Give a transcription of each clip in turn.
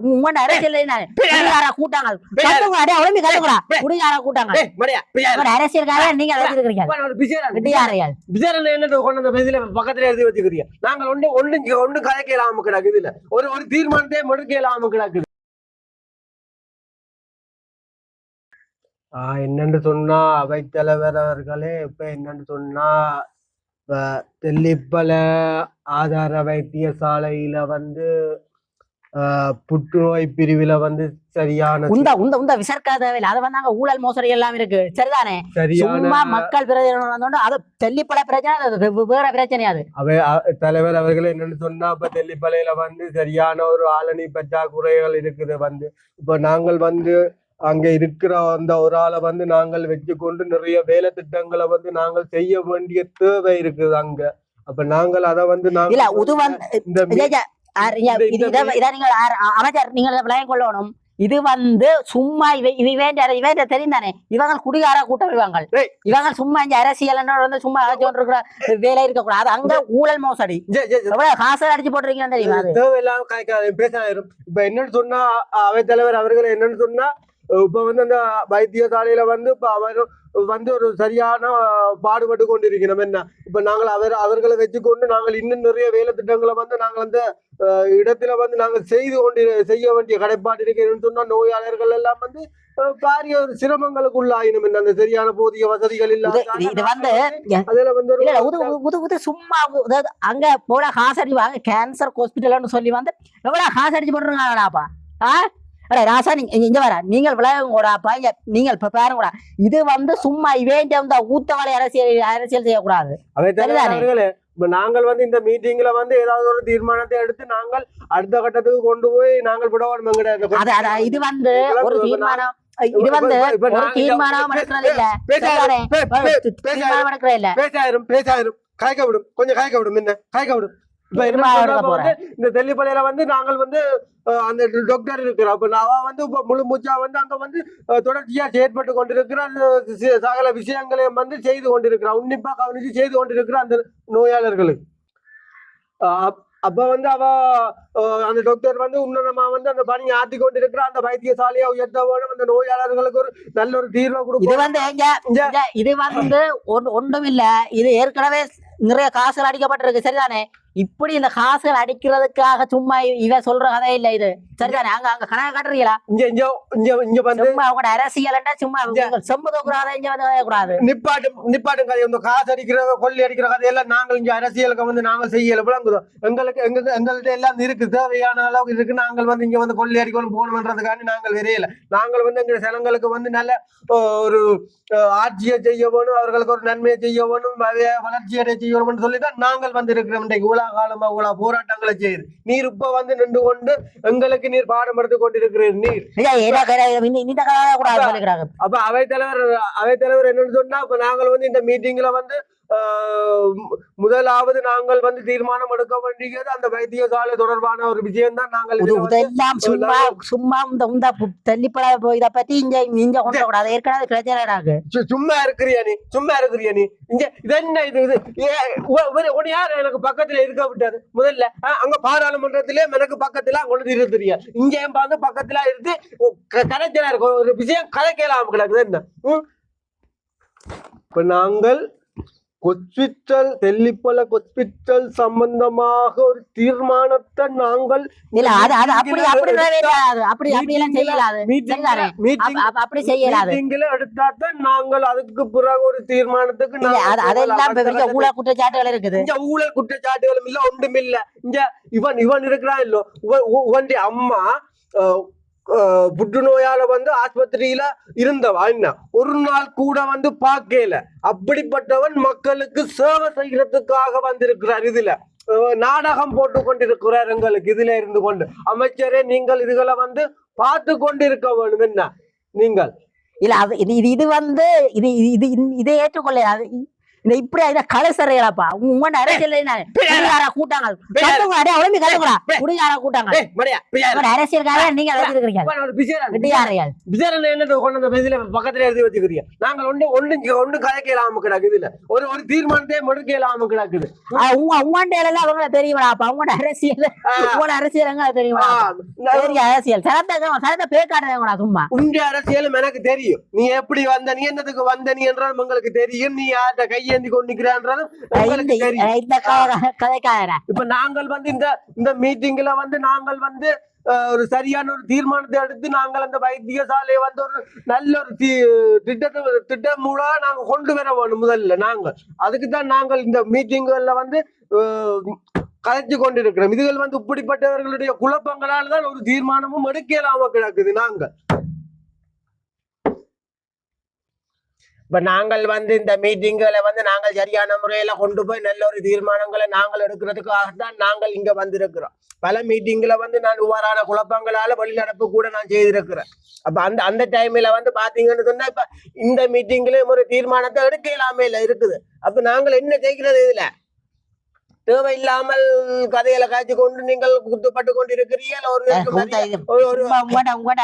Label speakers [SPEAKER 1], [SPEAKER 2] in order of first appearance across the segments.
[SPEAKER 1] உங்க அரசியல் குடிகார கூட்டாங்கள் கத்துங்க அடே கத்துக்கூடா
[SPEAKER 2] பிரியா,
[SPEAKER 1] உங்களோட அரசியல்கார நீங்க
[SPEAKER 2] என்னட்டு கொண்டு வந்த பக்கத்துல எழுதி வச்சுக்கிறீங்க? நாங்கள் ஒண்ணு ஒண்ணு இங்க ஒண்ணு கதைக்க இல்லாம கிடக்கு இதுல. ஒரு ஒரு தீர்மானத்தை மறுக்க இல்லாம கிடக்குது ஆஹ் என்னன்னு சொன்னா அவைத்தலைவர் அவர்களே இப்ப என்னன்னு சொன்னா தெல்லிப்பல ஆதார வைத்தியசாலையில வந்து புற்றுநோய் பிரிவுல வந்து சரியான
[SPEAKER 1] உந்த உந்த உந்த விசர்க்கா தேவையில்லை அதை வந்தாங்க ஊழல் மோசடி எல்லாம் இருக்கு. சரிதானே?
[SPEAKER 2] சரியான
[SPEAKER 1] சும்மா மக்கள் பிரச்சனை அது தெல்லிப்பட பிரச்சனை அது வேற பிரச்சனை அது?
[SPEAKER 2] அவை தலைவர் அவர்கள் என்னன்னு சொன்னா இப்ப தெல்லிப்பலையில வந்து சரியான ஒரு ஆளணி பற்றாக்குறைகள் இருக்குது வந்து. இப்ப நாங்கள் வந்து அங்க இருக்கிற அந்த ஒரு ஆளை வந்து நாங்கள் வச்சுக்கொண்டு நிறைய வேலை திட்டங்களை வந்து நாங்கள் செய்ய வேண்டிய தேவை இருக்குது அங்க. அப்ப நாங்கள் அதை வந்து இந்த இந்த- இந்த
[SPEAKER 1] அமைச்சர் நீங்கள் விளங்கிக் கொள்ளணும். இது வந்து சும்மா இவ இது வேண்ட இவன் தெரிந்தானே இவங்க குடிகார கூட்டம் இவங்க. இவங்க சும்மா இங்க அரசியல் வந்து சும்மா இருக்கிற வேலை இருக்க கூடாது அங்க ஊழல் மோசடி. காசு அடிச்சு போட்டிருக்கீங்கன்னு தெரியுமா
[SPEAKER 2] தேவையில்லாம பேசாயிரும் இப்ப என்னன்னு சொன்னா அ- அவைத்தலைவர் அவர்கள் என்னன்னு சொன்னா இப்ப வந்து அந்த வைத்தியசாலையில வந்து இப்ப அவர் வந்து ஒரு சரியான பாடுபட்டு கொண்டிருக்கிறோம் என்ன? இப்ப நாங்கள் அவர் அவர்களை வச்சுக்கொண்டு நாங்கள் இன்னும் நிறைய வேலை திட்டங்களை வந்து நாங்கள் அந்த இடத்துல வந்து நாங்கள் செய்து கொண்டு செய்ய வேண்டிய கடைப்பாடு இருக்கிறேன்னு சொன்னா நோயாளர்கள் எல்லாம் வந்து பாரிய ஒரு சிரமங்களுக்கு உள்ளாயினும். என்ன? அந்த சரியான போதிய வசதிகள்
[SPEAKER 1] இது இது- வந்து
[SPEAKER 2] இல்லாத அதுல வந்து
[SPEAKER 1] உது உது- சும்மா அங்க போட காசு அடிவாங்க கேன்சர் ஹாஸ்பிட்டல்னு சொல்லி வந்து எவ்வளவு காசு அடிச்சு போட்டுருக்காங்கடாப்பா ஆ? அடே ராசா நீங்க இங்க- வர நீங்கள் விளையாடுங்கூடாப்பா இங்க நீங்கள் இப்ப பாருங்கடா இது வந்து சும்மா இவேண்ட இந்த ஊத்தவலை அரசியல் அரசியல் செய்யக்கூடாது. சரிதானே?
[SPEAKER 2] நாங்கள் வந்து இந்த மீட்டிங்ல வந்து ஏதாவது ஒரு தீர்மானத்தை எடுத்து நாங்கள் அடுத்த கட்டத்துக்கு கொண்டு போய் நாங்கள் விடவோம்
[SPEAKER 1] இது வந்து ஒரு தீர்மானம் இது வந்து ஒரு தீர்மானம் எடுக்கிறது இல்ல.
[SPEAKER 2] பேசாயிரும், பேசாயிரும் பேசாயிரும். காய்க்க விடும். கொஞ்சம் காய்க்க விடும். என்ன? காய்க்க விடும். இப்ப இந்த தெல்லிப்பள்ளையில வந்து நாங்கள் வந்து அந்த டாக்டர் இருக்கிறோம். அப்ப அவ வந்து இப்ப முழு மூச்சா வந்து அங்க வந்து தொடர்ச்சியா செயற்பட்டு கொண்டிருக்கிற சகல விஷயங்களையும் வந்து செய்து கொண்டிருக்கிறார் உன்னிப்பா கவனிச்சு செய்து கொண்டிருக்கிற அந்த நோயாளர்களுக்கு. அப்ப வந்து அவ அந்த டாக்டர் வந்து உன்னதமா வந்து அந்த பணியை ஆற்றி கொண்டிருக்கிற அந்த வைத்தியசாலையை உயர்த்த வேணும் அந்த நோயாளர்களுக்கு ஒரு நல்ல ஒரு தீர்வை
[SPEAKER 1] இது
[SPEAKER 2] கொடுக்கணும்
[SPEAKER 1] வந்து எங்க இது வந்து ஒன்- ஒன்றும் இல்ல. இது ஏற்கனவே நிறைய காசுகள் அடிக்கப்பட்டிருக்கு. சரிதானே? இப்படி இந்த காசுகள் அடிக்கிறதுக்காக சும்மா இவ சொல்ற கதை இல்ல இது. சரிதானே? அங்க அங்க கணக்கு காட்டுறீங்களா?
[SPEAKER 2] இங்க இங்க இங்க இங்க வந்து
[SPEAKER 1] சும்மா அவங்களோட அரசியல்னா சும்மா செம்பு தூக்குறாத இங்க வந்து கூடாது
[SPEAKER 2] நிப்பாட்டும் நிப்பாட்டும் கதை இந்த காசு அடிக்கிற கொள்ளி அடிக்கிற கதையெல்லாம் நாங்கள் இங்க அரசியலுக்கு வந்து நாங்கள் செய்யல. விளங்குறோம் எங்களுக்கு எங்க எங்கள்கிட்ட எல்லாம் இருக்கு. தேவையான அளவுக்கு இருக்கு. நாங்கள் வந்து இங்க வந்து கொள்ளி அடிக்கணும் போகணுன்றதுக்காண்டி நாங்கள் விரையல. நாங்கள் வந்து எங்க ஜனங்களுக்கு வந்து நல்ல ஒரு ஆட்சியை செய்ய வேணும் அவர்களுக்கு ஒரு நன்மையை செய்ய வேணும் வ- வளர்ச்சி அடைய செய்ய வேணும்னு சொல்லி தான் நாங்கள் வந்து இருக்கிறோம் இன்றைக்கு உலா காலமா உலா போராட்டங்களை செய்யுது. நீர் இப்ப வந்து நின்று கொண்டு எங்களுக்கு நீர் பாடம் எடுத்து கொண்டிருக்கிறீர் நீர்.
[SPEAKER 1] இல்ல, ஏதோ கதை, இந்த இந்த கதை கூடாது சொல்லிக்கிறாங்க
[SPEAKER 2] அப்ப அவைத்தலைவர் அவைத்தலைவர் என்னன்னு சொன்னா இப்ப நாங்கள் வந்து இந்த மீட்டிங்ல வந்து முதலாவது நாங்கள் வந்து தீர்மானம் எடுக்க வேண்டியது அந்த வைத்தியசாலை தொடர்பான ஒரு விஷயம் தான் நாங்கள்
[SPEAKER 1] இதெல்லாம் சும்மா சும்மா இந்த இந்த தள்ளிப்பட இத பத்தி இங்க இங்க கொண்டு கூடாது ஏற்கனவே
[SPEAKER 2] சு- சும்மா இருக்கிறியா நீ? சும்மா இருக்கிறியா நீ? இங்க இது என்ன இது இது? ஏ- உ- உ- உன்னை யார் எனக்கு பக்கத்துல இருக்க விட்டது? முதல்ல அங்க பாராளுமன்றத்திலே எனக்கு பக்கத்துல கொண்டு இருக்கிறியா இங்க ஏன் பார்த்து பக்கத்துல இருந்து கதைச்சலா இருக்கும் ஒரு விஷயம் கதைக்கலாம் கிடக்குது. என்ன? இப்ப நாங்கள் ஹாஸ்பிட்டல் தெல்லிப்பல ஹாஸ்பிட்டல் சம்பந்தமாக ஒரு தீர்மானத்தை நாங்கள்
[SPEAKER 1] இல்ல அது அது அப்படி அப்படி நிறைவேறாது அப்படி அப்படி எல்லாம் செய்யலாது. அப்படி செய்யலாது.
[SPEAKER 2] மீட்டிங்ல எடுத்தா தான் நாங்கள் அதுக்கு பிறகு ஒரு தீர்மானத்துக்கு நாங்கள்
[SPEAKER 1] அதெல்லாம் ஊழல் குற்றச்சாட்டுகள் இருக்குது.
[SPEAKER 2] இங்க ஊழல் குற்றச்சாட்டுகளும் இல்ல ஒன்றும் இல்ல. இங்க இவன் இவன் இருக்கிறான் இல்லோ? இவன் அம்மா புற்றுநோயால வந்து ஆஸ்பத்திரியில இருந்தவா என்ன? ஒரு நாள் கூட வந்து பார்க்கல. அப்படிப்பட்டவன் மக்களுக்கு சேவை செய்யறதுக்காக வந்திருக்கிறார். இதுல நாடகம் போட்டு கொண்டிருக்கிறார் எங்களுக்கு இதுல இருந்து கொண்டு. அமைச்சரே நீங்கள் இதுகளை வந்து பார்த்து கொண்டிருக்க வேண்டும். என்ன? நீங்கள்.
[SPEAKER 1] இல்ல அது இது இது இது வந்து இது இது இது இதை ஏற்றுக்கொள்ள இந்த இப்படி இதை கலசறையலாப்பா உங்க அரசியல் என்ன? கூட்டாங்க உடம்பு கத்துக்குறா குடிகார கூட்டாங்க அரசியல்கார நீங்க
[SPEAKER 2] அப்பா, என்னது கொண்டு வந்த பக்கத்துல எழுதி வச்சுக்கிறீங்க. நாங்கள் ஒண்ணு ஒண்ணு ஒண்ணு கதைக்கலாம கிடக்குது இல்ல. ஒரு ஒரு தீர்மானத்தை மறுக்கலாம கிடக்குது.
[SPEAKER 1] உங்க உங்கள்ட்ட எல்லாம் அவங்கள தெரியுமாப்பா? உங்களோட அரசியல். உங்களோட அரசியல் எங்க தெரியுமா? அரசியல். சரத்தை சரத்தை பேக்காடுறவங்களா சும்மா.
[SPEAKER 2] உங்க அரசியலும் எனக்கு தெரியும். நீ எப்படி வந்த நீ என்னதுக்கு வந்த நீ என்றதும் உங்களுக்கு தெரியும். நீ யார்கிட்ட கையேந்தி கொண்டு நிக்கிறான்றதும் உங்களுக்கு
[SPEAKER 1] இந்த
[SPEAKER 2] தெரியும்.
[SPEAKER 1] இந்த கதைக்காரா
[SPEAKER 2] இப்ப நாங்கள் வந்து இந்த இந்த மீட்டிங்ல வந்து நாங்கள் வந்து ஒரு சரியான ஒரு தீர்மானத்தை எடுத்து நாங்கள் அந்த வைத்தியசாலையை வந்து ஒரு நல்ல ஒரு திட்டத்தை திட்டம் மூலம் நாங்க கொண்டு வர வேணும் முதல்ல நாங்கள். அதுக்கு தான் நாங்கள் இந்த மீட்டிங்கள்ல வந்து கதைச்சு கொண்டிருக்கிறோம். இதுகள் வந்து இப்படிப்பட்டவர்களுடைய குழப்பங்களால தான் ஒரு தீர்மானமும் எடுக்கலாம கிடக்குது நாங்கள். இப்ப நாங்கள் வந்து இந்த மீட்டிங்களை வந்து நாங்கள் சரியான முறையில கொண்டு போய் நல்ல ஒரு தீர்மானங்களை நாங்கள் எடுக்கிறதுக்காக தான் நாங்கள் இங்க வந்திருக்கிறோம். பல மீட்டிங்ல வந்து நான் இவ்வாறான குழப்பங்களால வழிநடப்பு கூட நான் செய்திருக்கிறேன். அப்ப அந்த அந்த டைம்ல வந்து பாத்தீங்கன்னு சொன்னா இப்ப இந்த மீட்டிங்லயும் ஒரு தீர்மானத்தை எடுக்க இல்லாமல் இருக்குது. அப்ப நாங்கள் என்ன செய்கிறது இதுல? தேவையில்லாமல் கதைகளை காய்ச்சி கொண்டு நீங்கள் குத்துப்பட்டு கொண்டிருக்கிறீர்கள் ஒரு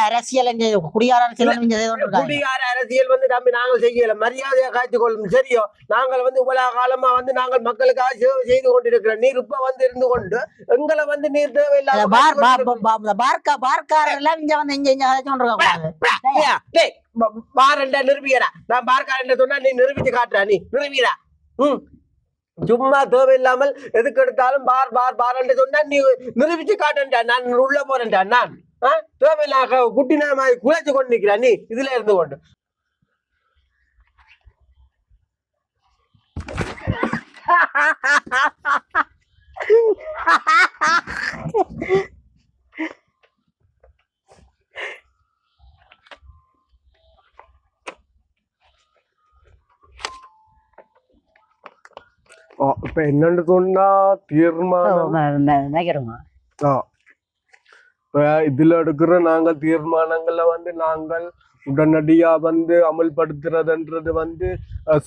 [SPEAKER 1] அரசியல் குடியார அரசியல்.
[SPEAKER 2] குடிகார அரசியல் வந்து தம்பி நாங்கள் செய்யல. மரியாதையை காய்ச்சி கொள்ளும் சரியோ நாங்கள் வந்து இவ்வளவு காலமா வந்து நாங்கள் மக்களுக்காக சேவை செய்து கொண்டிருக்கிறோம். நீர் இப்ப வந்து இருந்து கொண்டு எங்களை வந்து நீர்
[SPEAKER 1] பார் இந்த பார்க்கா பார்க்காரர் எல்லாம் இங்க வந்து இங்க இங்க கதைச்சு கொண்டு இருக்க கூடாது
[SPEAKER 2] ஐயா, டேய், ப- பாரண்டா நிரூபியடா நான் பார்க்காரன் சொன்னா நீ நிரூபிச்சு காட்டுறா நீ நிரூபிடா ம். சும்மா தேவையில்லாமல் எதுக்கு எடுத்தாலும் பார் பார் பாரண்டு சொன்னா நீ நிரூபிச்சு காட்டுன்டா நான் உள்ள போறேன்டா நான் ஆ? தேவையில்லாம குட்டி மாதிரி குழைச்சு கொண்டு நிக்கிறா நீ இதுல இருந்து கொண்டு. ha ha ha ha தீர்மானம்
[SPEAKER 1] நினைக்கிறோங்க
[SPEAKER 2] ஆ. இப்ப இதுல எடுக்கிற நாங்கள் தீர்மானங்களை வந்து நாங்கள் உடனடியா வந்து அமல்படுத்துறதுன்றது வந்து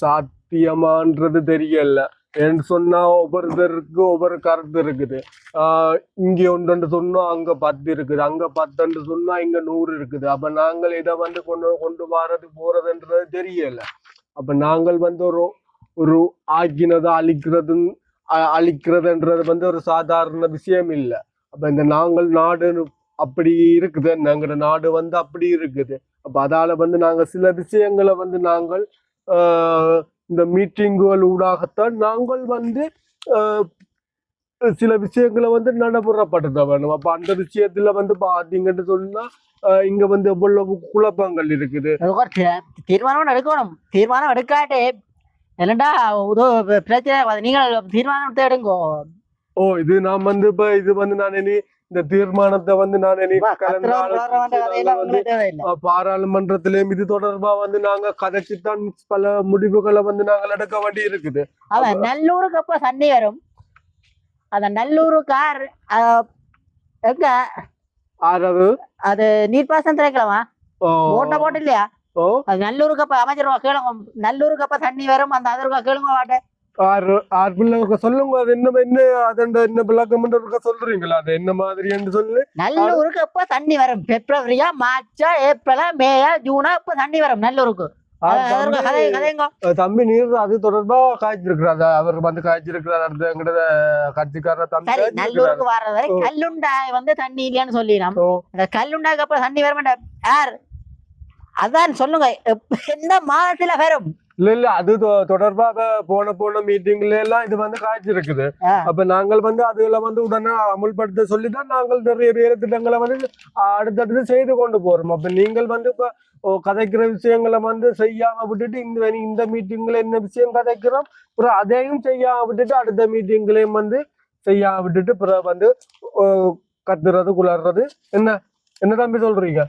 [SPEAKER 2] சாத்தியமான்றது தெரியல ஏன்னு சொன்னா ஒவ்வொருத்தருக்கு ஒவ்வொரு கருத்து இருக்குது ஆஹ் இங்க ஒன்று சொன்னா அங்க பத்து இருக்குது அங்க பத்துன்னு சொன்னா இங்க நூறு இருக்குது அப்ப நாங்கள் இதை வந்து கொண்டு கொண்டு வரது போறதுன்றது தெரியல அப்ப நாங்கள் வந்து ஒரு ஒரு ஆக்கினதை அழிக்கிறது அழிக்கிறதுன்றது வந்து ஒரு சாதாரண விஷயம் இல்லை அப்போ இந்த நாங்கள் நாடு அப்படி இருக்குது எங்கட நாடு வந்து அப்படி இருக்குது அப்போ அதால வந்து நாங்கள் சில விஷயங்களை வந்து நாங்கள் ஆஹ், இந்த மீட்டிங்குகள் ஊடாகத்தான் நாங்கள் வந்து சில விஷயங்களை வந்து நடைமுறைப்படுத்த வேணும் அப்ப அந்த விஷயத்துல வந்து பாத்தீங்கன்னு சொன்னா இங்க வந்து எவ்வளவு குழப்பங்கள் இருக்குது
[SPEAKER 1] தீர்மானம் எடுக்கணும் தீர்மானம் எடுக்காட்டே என்னடா உதோ பிரச்சனை அது நீங்கள் தீர்மானத்தை எடுங்கோ
[SPEAKER 2] ஓ இது நான் வந்து இப்ப இது வந்து நான் இனி இந்த தீர்மானத்தை வந்து நான் இனி பாராளுமன்றத்திலேயும் இது தொடர்பா வந்து நாங்க கதைச்சுத்தான் பல முடிவுகளை வந்து நாங்கள் எடுக்க வேண்டி இருக்குது
[SPEAKER 1] அவன் நல்லூருக்கு அப்ப சண்டை வரும். அந்த நல்லூருக்கார் எங்க? அது? நீர்ப்பாசனம் திரைக்கலாமா
[SPEAKER 2] ஓ,
[SPEAKER 1] ஓட்ட போட்டு இல்லையா? அது நல்லூருக்கு அமைச்சர் கேளுங்க நல்லூருக்கு அப்ப தண்ணி வரும் அந்த அதற்கா கேளுங்க வாட்ட.
[SPEAKER 2] ஆறு பிள்ளைங்க சொல்லுங்க அது என்ன என்ன அதண்ட என்ன விளக்கம் இருக்கா சொல்றீங்களா? அது என்ன மாதிரின்னு சொல்லு.
[SPEAKER 1] நல்லூருக்கு அப்ப தண்ணி வரும் பிப்ரவரியா மார்ச்சா ஏப்ரலா மேயா ஜூனா அப்ப தண்ணி வரும் நல்லூருக்கு.
[SPEAKER 2] தம்பி- நீர் அது தொடர்பா காய்ச்சிருக்கிறார்? அவர் வந்து காய்ச்சிருக்கிறார் அடுத்த எங்கட கட்சிக்காரர் தம்பி.
[SPEAKER 1] நல்லூருக்கு வர்ற வரை. கல்லுண்டாய் வந்து தண்ணி இல்லையான்னு அந்த கல்லுண்டாய்க்கு அப்புறம் தண்ணி வர மாட்டேன் யார்? அதான் சொல்லுங்க எந்த மாதத்துல வரும்?
[SPEAKER 2] இல்ல இல்ல அது தொ- தொடர்பா இப்ப போன போன மீட்டிங்ல எல்லாம் இது வந்து காய்ச்சிருக்குது. அப்ப நாங்கள் வந்து அதுல வந்து உடனே அமுல்படுத்த சொல்லிதான் நாங்கள் நிறைய வேறு திட்டங்களை வந்து அடுத்தடுத்து செய்து கொண்டு போறோம். அப்ப நீங்கள் வந்து இப்ப கதைக்கிற விஷயங்களை வந்து செய்யாம விட்டுட்டு இந்த இந்த மீட்டிங்ல என்ன விஷயம் கதைக்கிறோம் அப்புறம் அதையும் செய்யாம விட்டுட்டு அடுத்த மீட்டிங்லயும் வந்து செய்யாம விட்டுட்டு அப்புறம் வந்து கத்துறது குளறது என்ன என்ன தம்பி சொல்றீங்க?